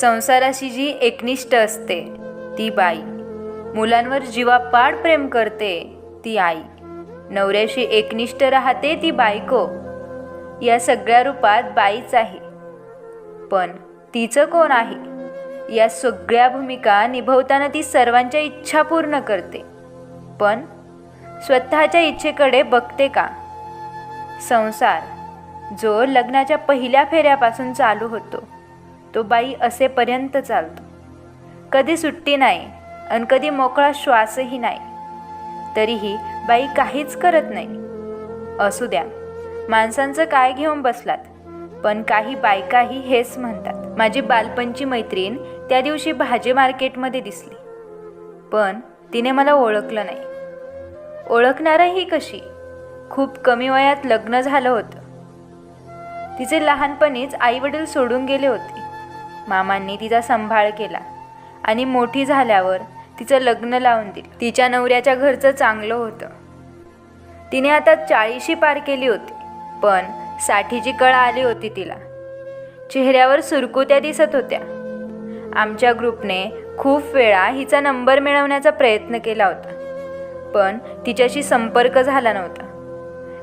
संसाराशी जी एकनिष्ठ असते ती बाई. मुलांवर जीवापाड प्रेम करते ती आई. नवऱ्याशी एकनिष्ठ राहते ती बायको. या सगळ्या रूपात बाईच आहे. पण तिचं कोण आहे? या सगळ्या भूमिका निभवताना ती सर्वांच्या इच्छा पूर्ण करते. पण स्वतःच्या इच्छेकडे बघते का? संसार जो लग्नाच्या पहिल्या फेऱ्यापासून चालू होतो. तो बाई असेपर्यंत चालतो. कधी सुट्टी नाही आणि कधी मोकळा श्वासही नाही. तरीही बाई काहीच करत नाही. असू द्या माणसांचं काय घेऊन बसलात? पण काही बायकाही हेच म्हणतात. माझी बालपणची मैत्रीण त्या दिवशी भाजी मार्केटमध्ये दिसली. पण तिने मला ओळखलं नाही. ओळखणारही कशी? खूप कमी वयात लग्न झालं होतं. तिचे लहानपणीच आईवडील सोडून गेले होते. मामांनी तिचा सांभाळ केला आणि मोठी झाल्यावर तिचं लग्न लावून दिलं. तिच्या नवऱ्याच्या घरचं चांगलं होतं. तिने आता चाळीशी पार केली होती पण साठीची कळ आली होती तिला. चेहऱ्यावर सुरकुत्या दिसत होत्या. आमच्या ग्रुपने खूप वेळा हिचा नंबर मिळवण्याचा प्रयत्न केला होता पण तिच्याशी संपर्क झाला नव्हता.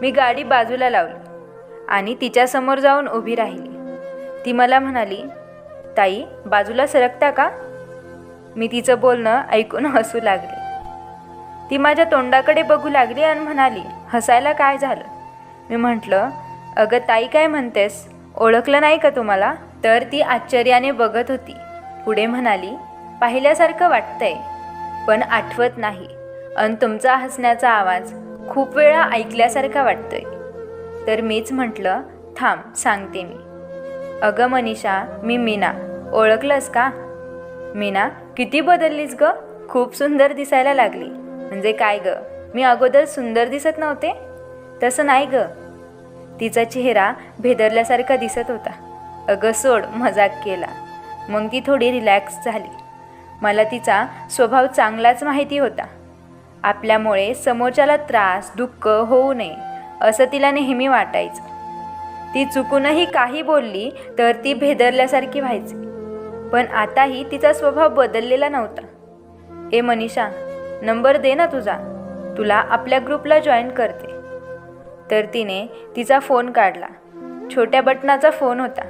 मी गाडी बाजूला लावली आणि तिच्यासमोर जाऊन उभी राहिली. ती मला म्हणाली ताई बाजूला सरकता का? मी तिचं बोलणं ऐकून हसू लागले. ती माझ्या तोंडाकडे बघू लागली आणि म्हणाली हसायला काय झालं? मी म्हटलं अगं ताई काय म्हणतेस? ओळखलं नाही का तुम्हाला? तर ती आश्चर्याने बघत होती. पुढे म्हणाली पाहिल्यासारखं वाटतंय पण आठवत नाही. अन तुमचा हसण्याचा आवाज खूप वेळा ऐकल्यासारखा वाटतोय. तर मीच म्हटलं थांब सांगते मी. अगं मनीषा मी मीना. ओळखलंस का? मीना किती बदललीस ग? खूप सुंदर दिसायला लागली. म्हणजे काय ग? मी अगोदर सुंदर दिसत नव्हते? तसं नाही ग. तिचा चेहरा भेदरल्यासारखा दिसत होता. अगं सोड मजाक केला. मग ती थोडी रिलॅक्स झाली. मला तिचा स्वभाव चांगलाच माहिती होता. आपल्यामुळे समोरच्याला त्रास दुःख होऊ नये असं तिला नेहमी वाटायचं. ती चुकूनही काही बोलली तर ती भेदरल्यासारखी व्हायची. पण आताही तिचा स्वभाव बदललेला नव्हता. ए मनीषा नंबर दे ना तुझा. तुला आपल्या ग्रुपला जॉईन करते. तर तिने तिचा फोन काढला. छोट्या बटनाचा फोन होता.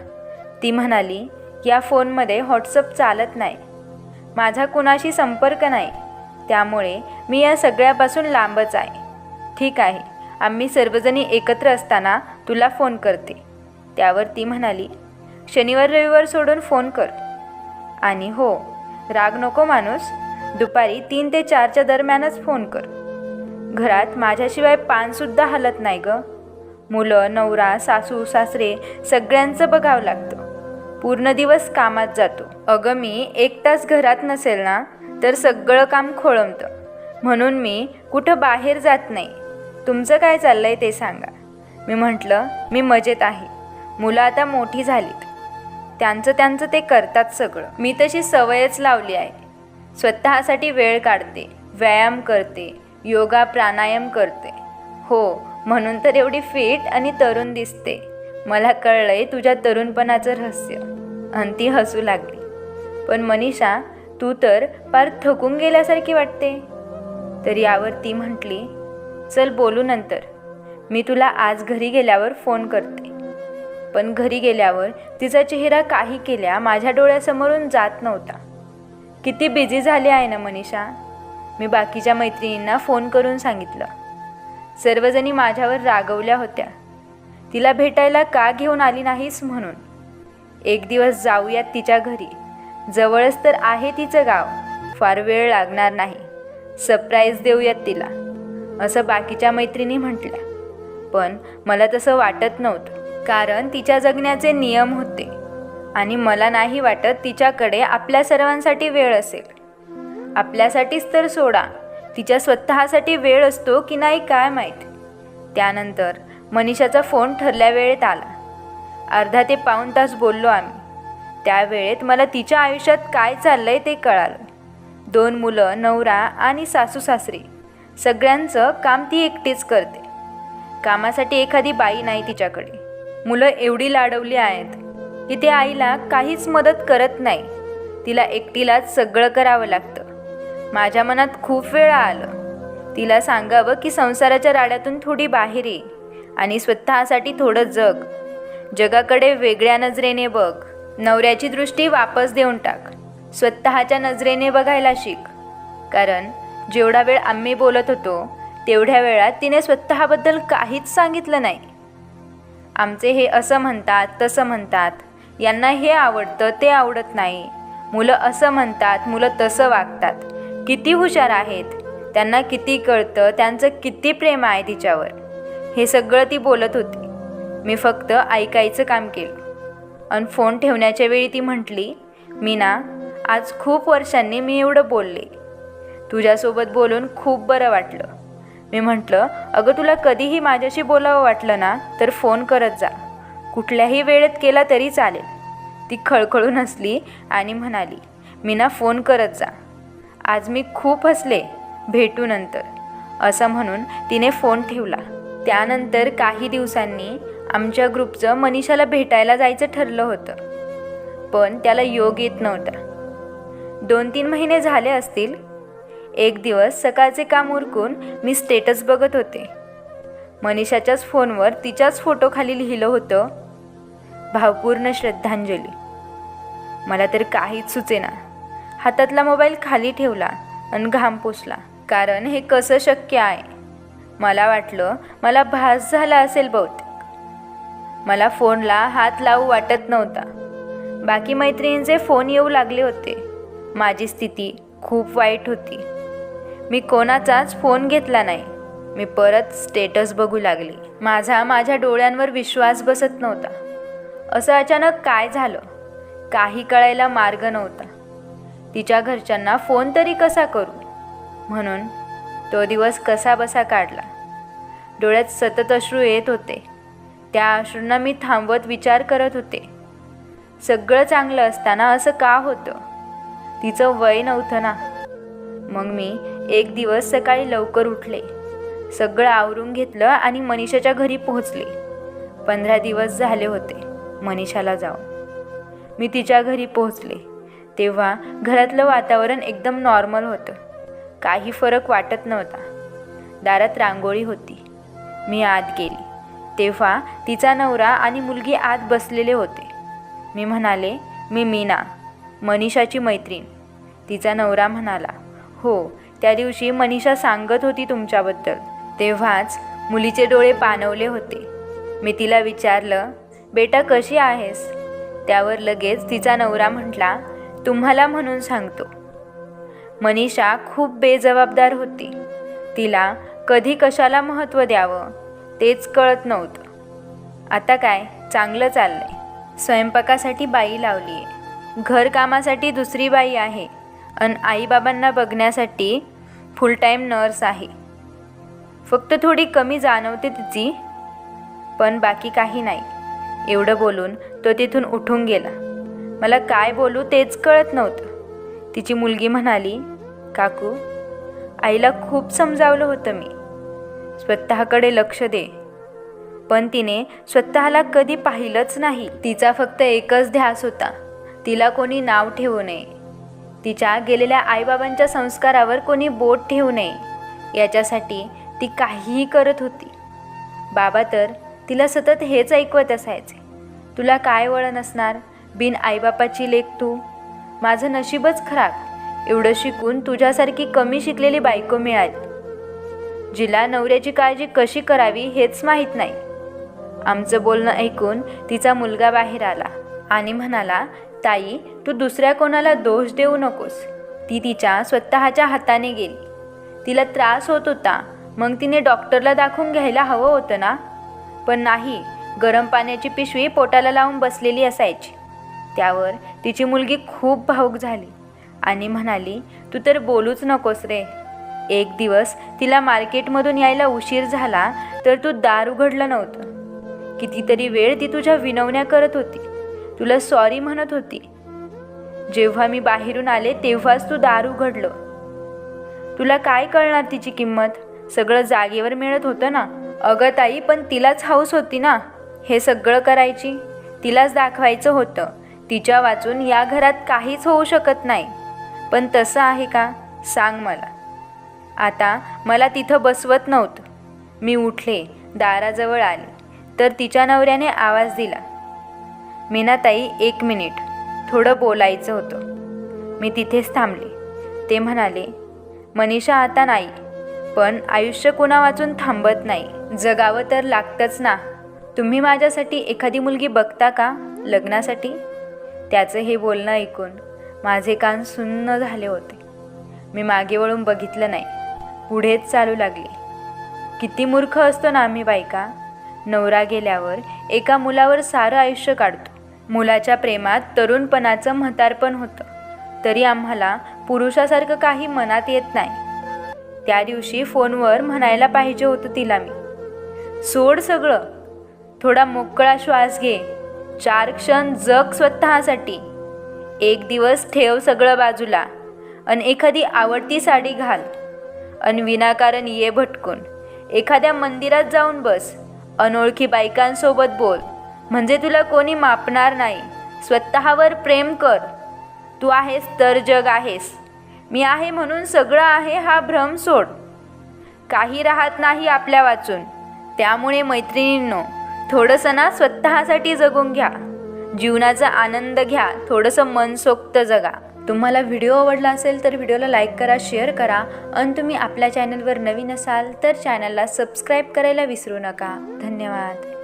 ती म्हणाली या फोनमध्ये व्हॉट्सअप चालत नाही. माझा कुणाशी संपर्क नाही. त्यामुळे मी या सगळ्यापासून लांबच आहे. ठीक आहे आम्ही सर्वजणी एकत्र असताना तुला फोन करते. त्यावर ती म्हणाली शनिवार रविवार सोडून फोन कर. आणि हो राग नको माणूस दुपारी तीन ते चारच्या दरम्यानच फोन कर. घरात माझ्याशिवाय पानसुद्धा हलत नाही ग. मुलं नवरा सासू सासरे सगळ्यांचं बघावं लागतं. पूर्ण दिवस कामात जातो. अगं मी एक तास घरात नसेल ना तर सगळं काम खोळंबतं. म्हणून मी कुठं बाहेर जात नाही. तुमचं काय चाललंय ते सांगा. मी म्हटलं मी मजेत आहे. मुलं आता मोठी झालीत. त्यांचं त्यांचं ते करतात सगळं. मी तशी सवयच लावली आहे. स्वतःसाठी वेळ काढते व्यायाम करते योगा प्राणायाम करते. हो म्हणून तर एवढी फिट आणि तरुण दिसते. मला कळलंय तुझ्या तरुणपणाचं रहस्य. आणि ती हसू लागली. पण मनीषा तू तर फार थकून गेल्यासारखी वाटते. तर यावर ती म्हटली चल बोलू नंतर. मी तुला आज घरी गेल्यावर फोन करते. पण घरी गेल्यावर तिचा चेहरा काही केल्या माझ्या डोळ्यासमोरून जात नव्हता. किती बिझी झाली आहे ना मनीषा? मी बाकीच्या मैत्रिणींना फोन करून सांगितलं. सर्वजणी माझ्यावर रागवल्या होत्या. तिला भेटायला का घेऊन आली नाहीस म्हणून. एक दिवस जाऊयात तिच्या घरी. जवळच तर आहे तिचं गाव. फार वेळ लागणार नाही. सरप्राईज देऊयात तिला. असं बाकीच्या मैत्रिणी म्हटल्या. पण मला तसं वाटत नव्हतं कारण तिच्या जगण्याचे नियम होते. आणि मला नाही वाटत तिच्याकडे आपल्या सर्वांसाठी वेळ असेल. आपल्यासाठीच तर सोडा तिच्या स्वतःसाठी वेळ असतो की नाही काय माहीत. त्यानंतर मनीषाचा फोन ठरल्या वेळेत आला. अर्धा ते पाऊण तास बोललो आम्ही. त्यावेळेत मला तिच्या आयुष्यात काय चाललंय ते कळालं. दोन मुलं नवरा आणि सासू सासरी. सगळ्यांचं काम ती एकटीच करते. कामासाठी एखादी बाई नाही तिच्याकडे. मुलं एवढी लाडवली आहेत की ते आईला काहीच मदत करत नाही. तिला एकटीलाच सगळं करावं लागतं. माझ्या मनात खूप वेळा आलं. तिला सांगावं की संसाराच्या राड्यातून थोडी बाहेर ये आणि स्वतःसाठी थोडं जग. जगाकडे वेगळ्या नजरेने बघ. नवऱ्याची दृष्टी वापस देऊन टाक. स्वतःच्या नजरेने बघायला शिक. कारण जेवढा वेळ आम्ही बोलत होतो तेवढ्या वेळात तिने स्वतःबद्दल काहीच सांगितलं नाही. आमचे हे असं म्हणतात तसं म्हणतात. यांना हे आवडतं ते आवडत नाही. मुलं असं म्हणतात मुलं तसं वागतात. किती हुशार आहेत. त्यांना किती कळतं त्यांचं किती प्रेम आहे तिच्यावर. हे सगळं ती बोलत होती. मी फक्त ऐकायचं काम केलं. आणि फोन ठेवण्याच्या वेळी ती म्हटली मीना आज खूप वर्षांनी मी एवढं बोलले. तुझ्यासोबत बोलून खूप बरं वाटलं. मी म्हटलं अगं तुला कधीही माझ्याशी बोलावं वाटलं ना तर फोन करत जा. कुठल्याही वेळेत केला तरी चालेल. ती खळखळून हसली आणि म्हणाली मी ना फोन करत जा. आज मी खूप हसले भेटू नंतर. असं म्हणून तिने फोन ठेवला. त्यानंतर काही दिवसांनी आमच्या ग्रुपचं मनीषाला भेटायला जायचं ठरलं होतं पण त्याला योग येत नव्हता. दोन तीन महिने झाले असतील एक दिवस सकाळचे काम उरकून मी स्टेटस बघत होते. मनीषाच्याच फोनवर तिच्याच फोटोखाली लिहिलं होतं भावपूर्ण श्रद्धांजली. मला तर काहीच सुचेना. हातातला मोबाईल खाली ठेवला आणि घाम पोचला कारण हे कसं शक्य आहे? मला वाटलं मला भास झाला असेल बहुतेक. मला फोनला हात लावू वाटत नव्हता. बाकी मैत्रिणींचे फोन येऊ लागले होते. माझी स्थिती खूप वाईट होती. मी कोणाचाच फोन घेतला नाही. मी परत स्टेटस बघू लागली. माझा माझ्या डोळ्यांवर विश्वास बसत नव्हता. असं अचानक काय झालं? काही कळायला मार्ग नव्हता. तिच्या घरच्यांना फोन तरी कसा करू? म्हणून तो दिवस कसा बसा काढला? डोळ्यात सतत अश्रू येत होते. त्या अश्रूंना मी थांबवत विचार करत होते. सगळं चांगलं असताना असं का होतं? तिचं वय नव्हतं ना. मग मी एक दिवस सकाळी लवकर उठले. सगळं आवरून घेतलं आणि मनीषाच्या घरी पोहोचले. पंधरा दिवस झाले होते मनीषाला जाऊन. मी तिच्या घरी पोहोचले. तेव्हा घरातलं वातावरण एकदम नॉर्मल होतं. काही फरक वाटत नव्हता. दारात रांगोळी होती. मी आत गेली. तेव्हा तिचा नवरा आणि मुलगी आत बसलेले होते. मी म्हणाले मी मीना मनीषाची मैत्रीण. तिचा नवरा म्हणाला हो त्या दिवशी मनीषा सांगत होती तुमच्याबद्दल. तेव्हाच मुलीचे डोळे पाणवले होते. मी तिला विचारलं बेटा कशी आहेस? त्यावर लगेच तिचा नवरा म्हटला तुम्हाला म्हणून सांगतो. मनीषा खूप बेजबाबदार होती. तिला कधी कशाला महत्त्व द्यावं तेच कळत नव्हतं. आता काय चांगलं चाललंय. स्वयंपाकासाठी बाई लावली आहे घरकामासाठी दुसरी बाई आहे. आणि आईबाबांना बघण्यासाठी फुल टाईम नर्स आहे. फक्त थोडी कमी जाणवते तिची पण बाकी काही नाही. एवढं बोलून तो तिथून उठून गेला. मला काय बोलू तेच कळत नव्हतं. तिची मुलगी म्हणाली काकू आईला खूप समजावलं होतं मी. स्वतःकडे लक्ष दे. पण तिने स्वतःला कधी पाहिलंच नाही. तिचा फक्त एकच ध्यास होता. तिला कोणी नाव ठेवू नये. तिच्या गेलेल्या आईबाबांच्या संस्कारावर कोणी बोट ठेवू नये. याच्यासाठी ती काहीही करत होती. बाबा तर तिला सतत हेच ऐकवत असायचे. तुला काय वळण असणार? बिन आईबापाची लेख तू. माझं नशीबच खराब. एवढं शिकून तुझ्यासारखी कमी शिकलेली बायको मिळाली. जिला नवऱ्याची काळजी कशी करावी हेच माहीत नाही. आमचं बोलणं ऐकून तिचा मुलगा बाहेर आला आणि म्हणाला ताई तू दुसऱ्या कोणाला दोष देऊ नकोस. ती तिच्या स्वतःच्या हाताने गेली. तिला त्रास होत होता. मग तिने डॉक्टरला दाखवून घ्यायला हवं होतं ना? पण नाही गरम पाण्याची पिशवी पोटाला लावून बसलेली असायची. त्यावर तिची मुलगी खूप भावूक झाली आणि म्हणाली तू तर बोलूच नकोस रे. एक दिवस तिला मार्केटमधून यायला उशीर झाला तर तू दार उघडलं नव्हतं. कितीतरी वेळ ती तुझ्या विनवण्या करत होती. तुला सॉरी म्हणत होती. जेव्हा मी बाहेरून आले तेव्हाच तू दार उघडलं तुला काय कळणार तिची किंमत? सगळं जागेवर मिळत होतं ना? अगं ताई पण तिलाच हाऊस होती ना? हे सगळं करायची? तिलाच दाखवायचं होतं. तिच्या वाचून या घरात काहीच होऊ शकत नाही. पण तसं आहे का? सांग मला. आता मला तिथं बसवत नव्हतं. मी उठले दाराजवळ आले. तर तिच्या नवऱ्याने आवाज दिला. मीनाताई एक मिनिट. थोडं बोलायचं होतं. मी तिथेच थांबले. ते म्हणाले मनीषा आता नाही पण आयुष्य कुणा वाचून थांबत नाही. जगावं तर लागतंच ना. तुम्ही माझ्यासाठी एखादी मुलगी बघता का लग्नासाठी? त्याचं हे बोलणं ऐकून माझे कान सुन्न झाले होते. मी मागे वळून बघितलं नाही. पुढेच चालू लागले. किती मूर्ख असतो ना आम्ही बायका. नवरा गेल्यावर एका मुलावर सारं आयुष्य काढतो. मुलाच्या प्रेमात तरुणपणाचं म्हातारपण होतं. तरी आम्हाला पुरुषासारखं काही मनात येत नाही. त्या दिवशी फोनवर म्हणायला पाहिजे होतं तिला मी. सोड सगळं. थोडा मोकळा श्वास घे. चार क्षण जग स्वतःसाठी. एक दिवस ठेव सगळं बाजूला. आणि एखादी आवडती साडी घाल. आणि विनाकारण ये भटकून. एखाद्या मंदिरात जाऊन बस. अनोळखी बायकांसोबत बोल. म्हणजे तुला कोणी मापणार नाही. स्वतःवर प्रेम कर. तू आहेस तर जग आहेस. मी आहे म्हणून सगळं आहे हा भ्रम सोड. काही राहत नाही आपल्या वाचून. त्यामुळे मैत्रिणींनो थोडंसं ना स्वतःसाठी जगून घ्या. जीवनाचा आनंद घ्या थोडंसं मनसोक्त जगा. तुम्हाला व्हिडिओ आवडला असेल तर व्हिडिओला लाईक करा शेअर करा. आणि तुम्ही आपल्या चॅनलवर नवीन असाल तर चॅनलला सबस्क्राईब करायला विसरू नका. धन्यवाद.